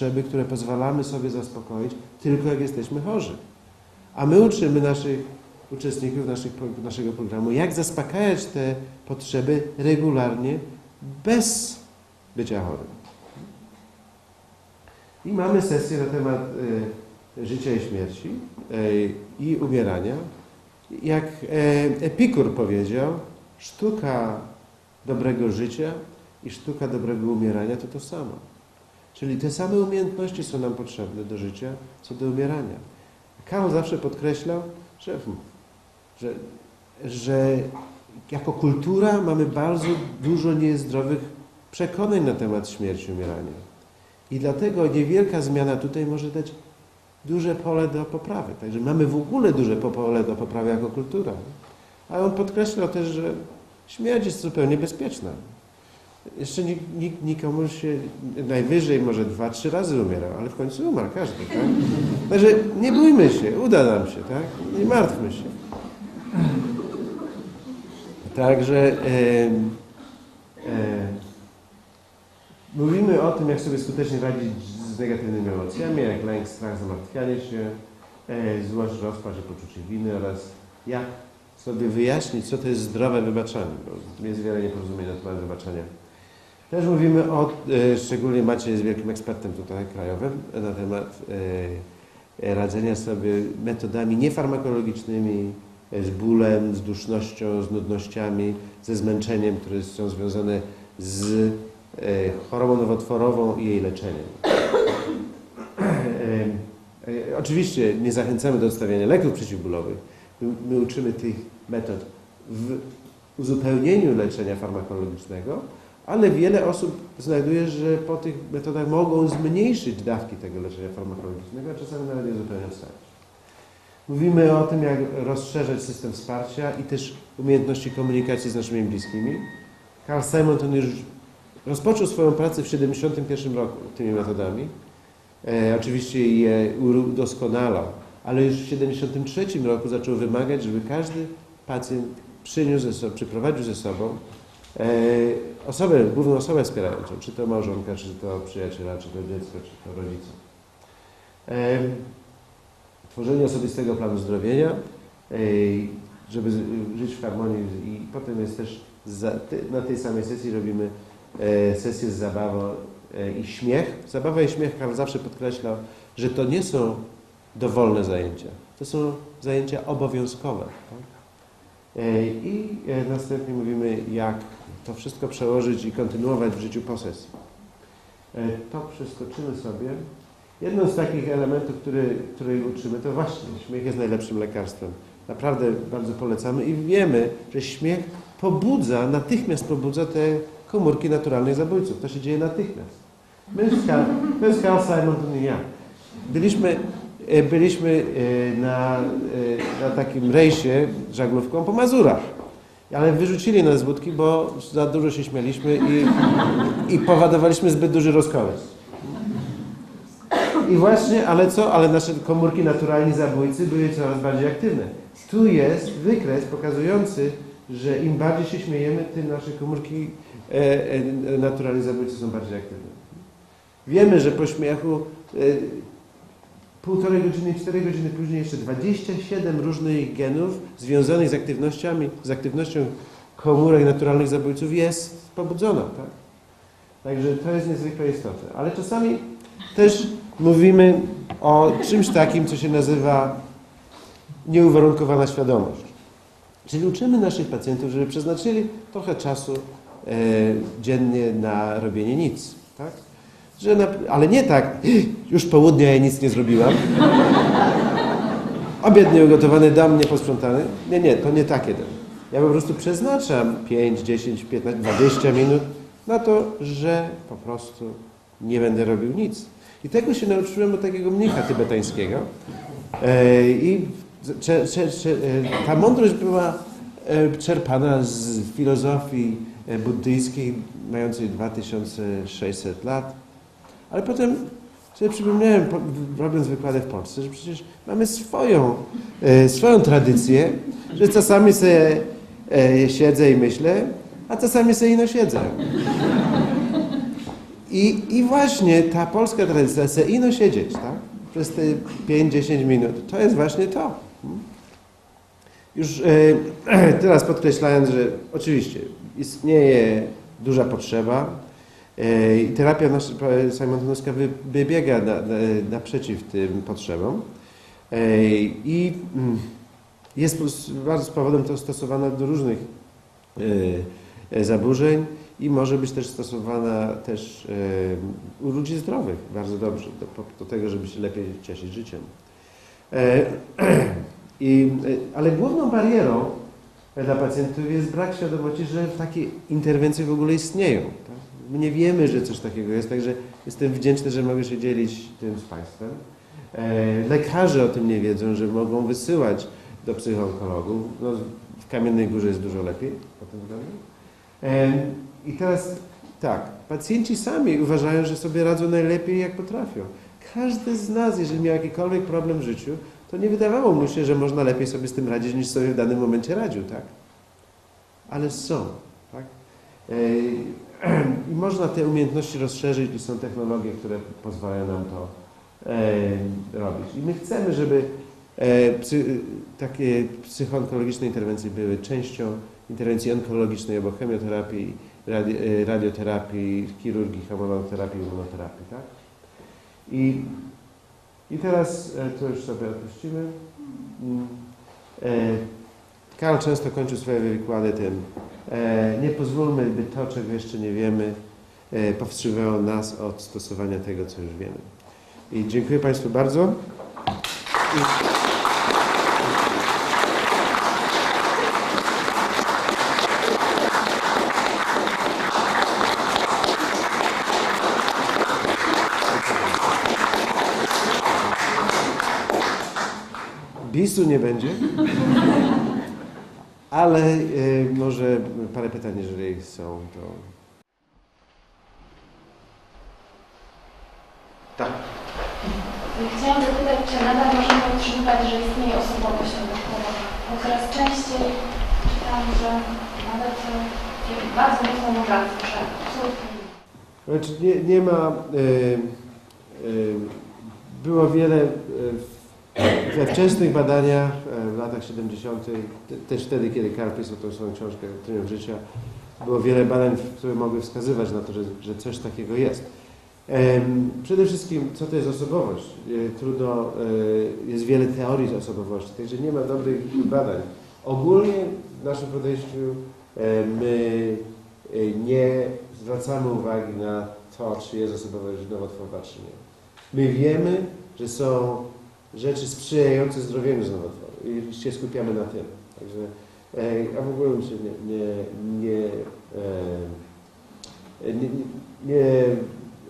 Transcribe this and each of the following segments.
potrzeby, które pozwalamy sobie zaspokoić tylko jak jesteśmy chorzy. A my uczymy naszych uczestników naszych, naszego programu, jak zaspokajać te potrzeby regularnie, bez bycia chorym. I mamy sesję na temat y, życia i śmierci y, i umierania. Jak e, Epikur powiedział, sztuka dobrego życia i sztuka dobrego umierania to to samo. Czyli te same umiejętności są nam potrzebne do życia, co do umierania. Karol zawsze podkreślał, że, że, że jako kultura mamy bardzo dużo niezdrowych przekonań na temat śmierci umierania. I dlatego niewielka zmiana tutaj może dać duże pole do poprawy. Także mamy w ogóle duże pole do poprawy jako kultura. A on podkreślał też, że śmierć jest zupełnie bezpieczna. Jeszcze nikt, nikt, nikomu się najwyżej może dwa, trzy razy umierał, ale w końcu umarł każdy, tak? Także nie bójmy się, uda nam się, tak? Nie martwmy się. Także e, e, mówimy o tym, jak sobie skutecznie radzić z negatywnymi emocjami, jak lęk, strach, zamartwianie się, e, złość, rozpacz i poczucie winy oraz jak sobie wyjaśnić, co to jest zdrowe wybaczanie, bo jest wiele nieporozumień na temat wybaczenia. Też mówimy o, e, szczególnie Maciej jest wielkim ekspertem tutaj krajowym, na temat e, radzenia sobie metodami niefarmakologicznymi, e, z bólem, z dusznością, z nudnościami, ze zmęczeniem, które są związane z chorobą nowotworową i jej leczeniem. Oczywiście nie zachęcamy do odstawiania leków przeciwbólowych. My, my uczymy tych metod w uzupełnieniu leczenia farmakologicznego, ale wiele osób znajduje, że po tych metodach mogą zmniejszyć dawki tego leczenia farmakologicznego, a czasami nawet je zupełnie. Mówimy o tym, jak rozszerzać system wsparcia i też umiejętności komunikacji z naszymi bliskimi. Carl Simonton już rozpoczął swoją pracę w 1971 roku tymi metodami. E, oczywiście je udoskonalał, ale już w 1973 roku zaczął wymagać, żeby każdy pacjent przyniósł ze sobą, przyprowadził ze sobą osobę, główną osobę wspierającą, czy to małżonka, czy to przyjaciela, czy to dziecko, czy to rodzica. E, tworzenie osobistego planu zdrowienia, e, żeby żyć w harmonii i potem jest też na tej samej sesji robimy e, sesję z zabawą e, i śmiech. Zabawa i śmiech Karl zawsze podkreślał, że to nie są dowolne zajęcia. To są zajęcia obowiązkowe. Tak? I następnie mówimy, jak to wszystko przełożyć i kontynuować w życiu po sesji. To przeskoczymy sobie. Jedną z takich elementów, który, której uczymy, to właśnie śmiech jest najlepszym lekarstwem. Naprawdę bardzo polecamy i wiemy, że śmiech pobudza, natychmiast pobudza te komórki naturalnych zabójców. To się dzieje natychmiast. My z z Carl Simonton i ja. Byliśmy, byliśmy na, na takim rejsie żaglówką po Mazurach. Ale wyrzucili nas z łódki, bo za dużo się śmialiśmy i, i powodowaliśmy zbyt duży rozkołys. I właśnie, ale co? Ale nasze komórki naturalni zabójcy były coraz bardziej aktywne. Tu jest wykres pokazujący, że im bardziej się śmiejemy, tym nasze komórki e, e, naturalni zabójcy są bardziej aktywne. Wiemy, że po śmiechu e, półtorej godziny, cztery godziny później jeszcze 27 różnych genów związanych z aktywnościami, z aktywnością komórek naturalnych zabójców jest pobudzona. Tak? Także to jest niezwykle istotne. Ale czasami też mówimy o czymś takim, co się nazywa nieuwarunkowana świadomość. Czyli uczymy naszych pacjentów, żeby przeznaczyli trochę czasu e, dziennie na robienie nic. Tak? Że na, ale nie tak, już południa ja nic nie zrobiłam. Obiad nieugotowany, dom nieposprzątany. Nie, nie, to nie takie. Ja po prostu przeznaczam 5, 10, 15, 20 minut na to, że po prostu nie będę robił nic. I tego się nauczyłem od takiego mnicha tybetańskiego. E, I cze, ta mądrość była e, czerpana z filozofii e, buddyjskiej, mającej 2600 lat. Ale potem sobie przypomniałem, robiąc wykłady w Polsce, że przecież mamy swoją, swoją tradycję, że czasami sobie siedzę i myślę, a czasami sobie ino siedzę. I, I właśnie ta polska tradycja, se ino siedzieć, tak? Przez te 5-10 minut, to jest właśnie to. Już e, teraz podkreślając, że oczywiście istnieje duża potrzeba e, i terapia nasza Simontonowska wy- wybiega na, na, naprzeciw tym potrzebom e, i mm, jest bardzo z powodem to stosowana do różnych e, e, zaburzeń i może być też stosowana też e, u ludzi zdrowych bardzo dobrze do, do tego, żeby się lepiej cieszyć życiem. E, i, e, ale główną barierą dla pacjentów jest brak świadomości, że takie interwencje w ogóle istnieją. Tak? My nie wiemy, że coś takiego jest, także jestem wdzięczny, że mogę się dzielić tym z Państwem. E, lekarze o tym nie wiedzą, że mogą wysyłać do psychoonkologów. No, w Kamiennej Górze jest dużo lepiej pod tym względem. E, I teraz tak, pacjenci sami uważają, że sobie radzą najlepiej jak potrafią. Każdy z nas, jeżeli miał jakikolwiek problem w życiu, to nie wydawało mu się, że można lepiej sobie z tym radzić, niż sobie w danym momencie radził, tak? Ale są, tak? E, I można te umiejętności rozszerzyć i są technologie, które pozwalają nam to e, robić. I my chcemy, żeby e, takie psychoonkologiczne interwencje były częścią interwencji onkologicznej albo chemioterapii, radi, radioterapii, chirurgii, hormonoterapii, immunoterapii, tak? I, I teraz e, to już sobie odpuścimy. Mm, e, Karl często kończył swoje wykłady tym, e, nie pozwólmy, by to, czego jeszcze nie wiemy, powstrzymywało nas od stosowania tego, co już wiemy. I dziękuję Państwu bardzo. Bisu nie będzie, ale e, może parę pytań, jeżeli są, to... Tak. Chciałam zapytać, czy nadal możemy utrzymywać, że istnieje osobowość nowotworowa? Bo coraz częściej czytam, że nawet e, bardzo mocno mówiąc, że absolutnie nie. Znaczy nie, nie ma. y, y, było wiele we wczesnych badaniach y, w latach 70., te- też wtedy, kiedy Karl pisał tą swoją książkę Triumf Życia, było wiele badań, które mogły wskazywać na to, że, że coś takiego jest. Przede wszystkim, co to jest osobowość? Y, Trudno, y, jest wiele teorii osobowości, także nie ma dobrych badań. Ogólnie w naszym podejściu e, my nie zwracamy uwagi na to, czy jest osobowość nowotworowa, czy nie. My wiemy, że są rzeczy sprzyjające zdrowieniu nowotworu i się skupiamy na tym. Także, e, a w ogóle bym się nie, nie, nie, e, nie, nie,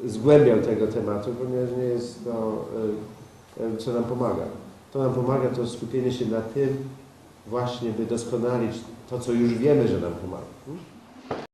zgłębiał tego tematu, ponieważ nie jest to, e, co nam pomaga. To nam pomaga to skupienie się na tym właśnie, by doskonalić to, co już wiemy, że nam pomaga.